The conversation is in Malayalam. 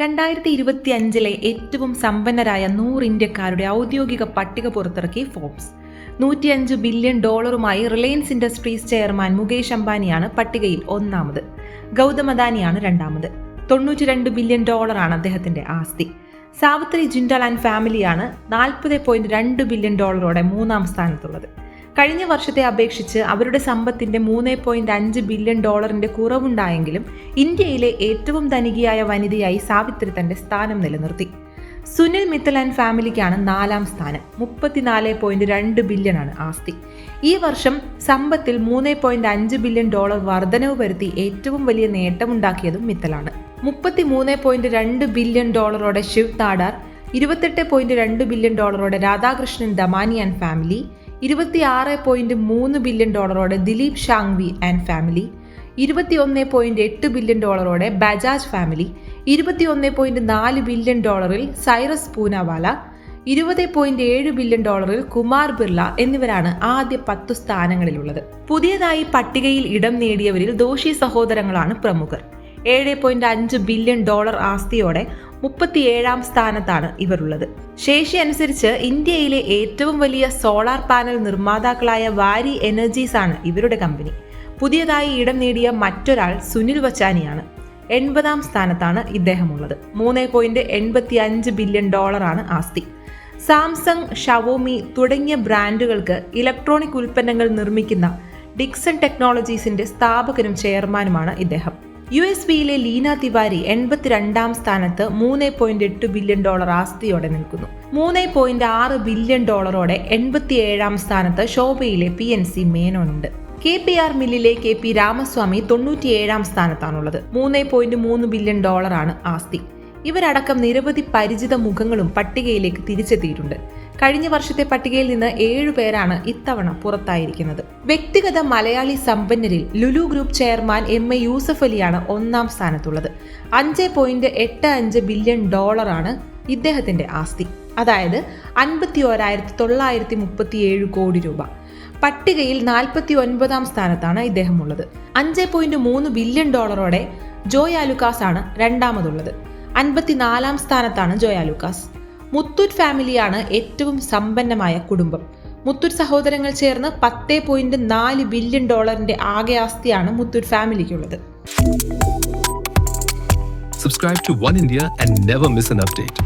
രണ്ടായിരത്തി ഇരുപത്തി അഞ്ചിലെ ഏറ്റവും സമ്പന്നരായ നൂറ് ഇന്ത്യക്കാരുടെ ഔദ്യോഗിക പട്ടിക പുറത്തിറക്കി ഫോബ്സ്. നൂറ്റിയഞ്ച് ബില്യൺ ഡോളറുമായി റിലയൻസ് ഇൻഡസ്ട്രീസ് ചെയർമാൻ മുകേഷ് അംബാനിയാണ് പട്ടികയിൽ ഒന്നാമത്. ഗൗതം അദാനിയാണ് രണ്ടാമത്. തൊണ്ണൂറ്റി രണ്ട് ബില്യൺ ഡോളറാണ് അദ്ദേഹത്തിന്റെ ആസ്തി. സാവിത്രി ജിൻഡൽ ആൻഡ് ഫാമിലിയാണ് നാൽപ്പത് പോയിന്റ് രണ്ട് ബില്യൺ ഡോളറോടെ മൂന്നാം സ്ഥാനത്തുള്ളത്. കഴിഞ്ഞ വർഷത്തെ അപേക്ഷിച്ച് അവരുടെ സമ്പത്തിന്റെ മൂന്ന് പോയിന്റ് അഞ്ച് ബില്യൺ ഡോളറിന്റെ കുറവുണ്ടായെങ്കിലും ഇന്ത്യയിലെ ഏറ്റവും ധനികയായ വനിതയായി സാവിത്രി തന്റെ സ്ഥാനം നിലനിർത്തി. സുനിൽ മിത്തൽ ആൻഡ് ഫാമിലിക്കാണ് നാലാം സ്ഥാനം. മുപ്പത്തിനാല് പോയിന്റ് രണ്ട് ബില്യൺ ആണ് ആസ്തി. ഈ വർഷം സമ്പത്തിൽ മൂന്ന് പോയിന്റ് അഞ്ച് ബില്യൺ ഡോളർ വർധനവ് വരുത്തി ഏറ്റവും വലിയ നേട്ടമുണ്ടാക്കിയതും മിത്തലാണ്. മുപ്പത്തി മൂന്ന് പോയിന്റ് രണ്ട് ബില്യൺ ഡോളറോടെ ശിവ് താഡാർ ഇരുപത്തെട്ട് പോയിന്റ് രണ്ട് ബില്യൺ ഡോളറോടെ രാധാകൃഷ്ണൻ ദമാനി ആൻഡ് ഫാമിലി ഇരുപത്തിയാറ് പോയിന്റ് മൂന്ന് ബില്യൺ ഡോളറോടെ ദിലീപ് ഷാങ്വി ആൻഡ് ഫാമിലി ഇരുപത്തിയൊന്ന് പോയിന്റ് എട്ട് ബില്യൺ ഡോളറോടെ ബജാജ് ഫാമിലി ഇരുപത്തിയൊന്ന് പോയിന്റ് നാല് ബില്യൺ ഡോളറിൽ സൈറസ് പൂനാവാല ഇരുപത് പോയിന്റ് ഏഴ് ബില്യൺ ഡോളറിൽ കുമാർ ബിർള എന്നിവരാണ് ആദ്യ പത്തു സ്ഥാനങ്ങളിലുള്ളത്. പുതിയതായി പട്ടികയിൽ ഇടം നേടിയവരിൽ ദോഷി സഹോദരങ്ങളാണ് പ്രമുഖർ. ഏഴ് പോയിന്റ് അഞ്ച് ബില്യൺ ഡോളർ ആസ്തിയോടെ മുപ്പത്തിയേഴാം സ്ഥാനത്താണ് ഇവരുള്ളത്. ശേഷി അനുസരിച്ച് ഇന്ത്യയിലെ ഏറ്റവും വലിയ സോളാർ പാനൽ നിർമ്മാതാക്കളായ വാരി എനർജീസ് ആണ് ഇവരുടെ കമ്പനി. പുതിയതായി ഇടം നേടിയ മറ്റൊരാൾ സുനിൽ വച്ചാനിയാണ്. എൺപതാം സ്ഥാനത്താണ് ഇദ്ദേഹമുള്ളത്. മൂന്ന് പോയിന്റ് എൺപത്തി അഞ്ച് ബില്യൺ ഡോളറാണ് ആസ്തി. സാംസങ് ഷവോമി തുടങ്ങിയ ബ്രാൻഡുകൾക്ക് ഇലക്ട്രോണിക് ഉൽപ്പന്നങ്ങൾ നിർമ്മിക്കുന്ന ഡിക്സൺ ടെക്നോളജീസിന്റെ സ്ഥാപകനും ചെയർമാനുമാണ് ഇദ്ദേഹം. യു എസ് ബിയിലെ ലീന തിവാരി എൺപത്തിരണ്ടാം സ്ഥാനത്ത് മൂന്ന് പോയിന്റ് എട്ട് ബില്യൺ ഡോളർ ആസ്തിയോടെ നിൽക്കുന്നു. മൂന്ന് പോയിന്റ് ആറ് ബില്യൺ ഡോളറോടെ എൺപത്തിയേഴാം സ്ഥാനത്ത് ശോഭയിലെ പി എൻ സി മേനോനുണ്ട്. കെ പി ആർ മില്ലിലെ കെ പി രാമസ്വാമി തൊണ്ണൂറ്റിയേഴാം സ്ഥാനത്താണുള്ളത്. മൂന്ന് പോയിന്റ് മൂന്ന് ബില്യൺ ഡോളറാണ് ആസ്തി. ഇവരടക്കം നിരവധി പരിചിത മുഖങ്ങളും പട്ടികയിലേക്ക് തിരിച്ചെത്തിയിട്ടുണ്ട്. കഴിഞ്ഞ വർഷത്തെ പട്ടികയിൽ നിന്ന് ഏഴു പേരാണ് ഇത്തവണ പുറത്തായിരിക്കുന്നത്. വ്യക്തിഗത Malayali സമ്പന്നരിൽ Lulu group chairman M A Yusuff അലിയാണ് ഒന്നാം സ്ഥാനത്തുള്ളത്. അഞ്ച് പോയിന്റ് എട്ട് അഞ്ച് ബില്യൺ ഡോളറാണ് ഇദ്ദേഹത്തിന്റെ ആസ്തി. അതായത് അൻപത്തി ഓരായിരത്തി തൊള്ളായിരത്തി മുപ്പത്തി ഏഴ് കോടി രൂപ. പട്ടികയിൽ നാൽപ്പത്തി ഒൻപതാം സ്ഥാനത്താണ് ഇദ്ദേഹമുള്ളത്. അഞ്ച് പോയിന്റ് മൂന്ന് ബില്യൺ ഡോളറോടെ ജോയ് ആലുക്കാസ് ആണ് രണ്ടാമതുള്ളത്. അൻപത്തിനാലാം സ്ഥാനത്താണ് ജോയ ലൂക്കാസ് മുത്തൂറ്റ് ഫാമിലിയാണ് ഏറ്റവും സമ്പന്നമായ കുടുംബം മുത്തൂറ്റ് സഹോദരങ്ങൾ ചേർന്ന് പത്ത് പോയിന്റ് നാല് ബില്യൺ ഡോളറിന്റെ ആകെ ആസ്തിയാണ് Muthoot ഫാമിലിക്കുള്ളത് Subscribe to One India and never miss an update.